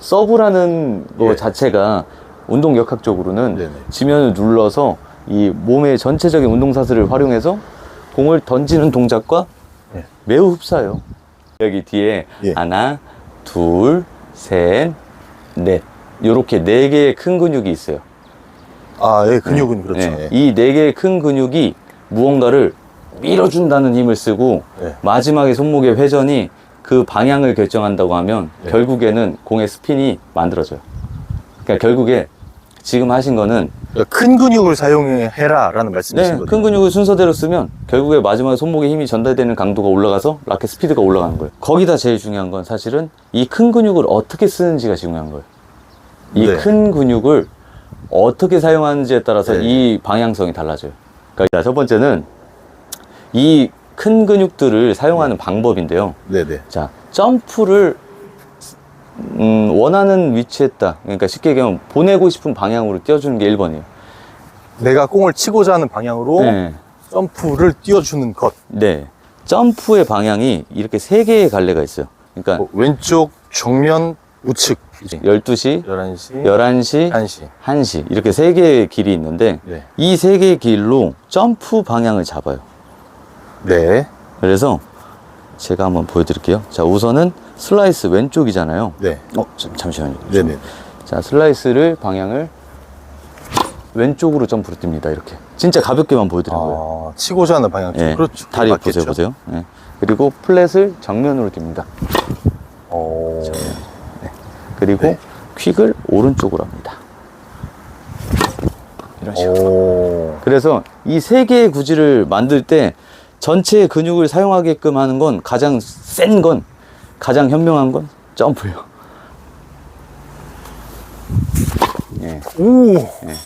서브라는 거 예. 자체가 운동 역학적으로는 네네. 지면을 눌러서 이 몸의 전체적인 운동 사슬을 활용해서 공을 던지는 동작과 예. 매우 흡사해요. 여기 뒤에 예. 하나, 둘, 셋, 넷. 요렇게 네 개의 큰 근육이 있어요. 아, 예, 근육은 그렇죠. 네. 예. 이네 개의 큰 근육이 무언가를 밀어준다는 힘을 쓰고 네. 마지막에 손목의 회전이 그 방향을 결정한다고 하면 네. 결국에는 공의 스핀이 만들어져요. 그러니까 결국에 지금 하신 거는 그러니까 큰 근육을 사용해라라는 말씀이신 네, 거죠. 큰 근육을 순서대로 쓰면 결국에 마지막에 손목에 힘이 전달되는 강도가 올라가서 라켓 스피드가 올라가는 거예요. 거기다 제일 중요한 건 사실은 이 큰 근육을 어떻게 쓰는지가 중요한 거예요. 이 네. 큰 근육을 어떻게 사용하는지에 따라서 네. 이 방향성이 달라져요. 그러니까 첫 번째는 이 큰 근육들을 사용하는 방법인데요. 네네. 자, 점프를 음, 원하는 위치에 딱 그러니까 쉽게 얘기하면 보내고 싶은 방향으로 띄워주는 게 1번이에요. 내가 공을 치고자 하는 방향으로 네. 점프를 띄워주는 것. 네. 점프의 방향이 이렇게 세 개의 갈래가 있어요. 그러니까 뭐 왼쪽, 정면, 우측. 12시, 11시, 11시, 1시. 1시 이렇게 세 개의 길이 있는데 네. 이 세 개의 길로 점프 방향을 잡아요. 네. 그래서 제가 한번 보여드릴게요. 자, 우선은 슬라이스 왼쪽이잖아요. 네. 어, 잠- 잠시만요. 네네. 자, 슬라이스를 방향을 왼쪽으로 점프로 뜁니다. 이렇게. 진짜 가볍게만 보여드린 거예요. 아, 치고자 하는 방향 쪽. 예, 그렇죠. 다리 맞겠죠. 보세요, 보세요. 예. 그리고 플랫을 정면으로 뜁니다. 어... 그리고 네. 퀵을 오른쪽으로 합니다. 이런 식으로. 오... 그래서 이 세 개의 구질을 만들 때 전체 근육을 사용하게끔 하는 건 가장 센 건, 가장 현명한 건 점프예요. 예. 오!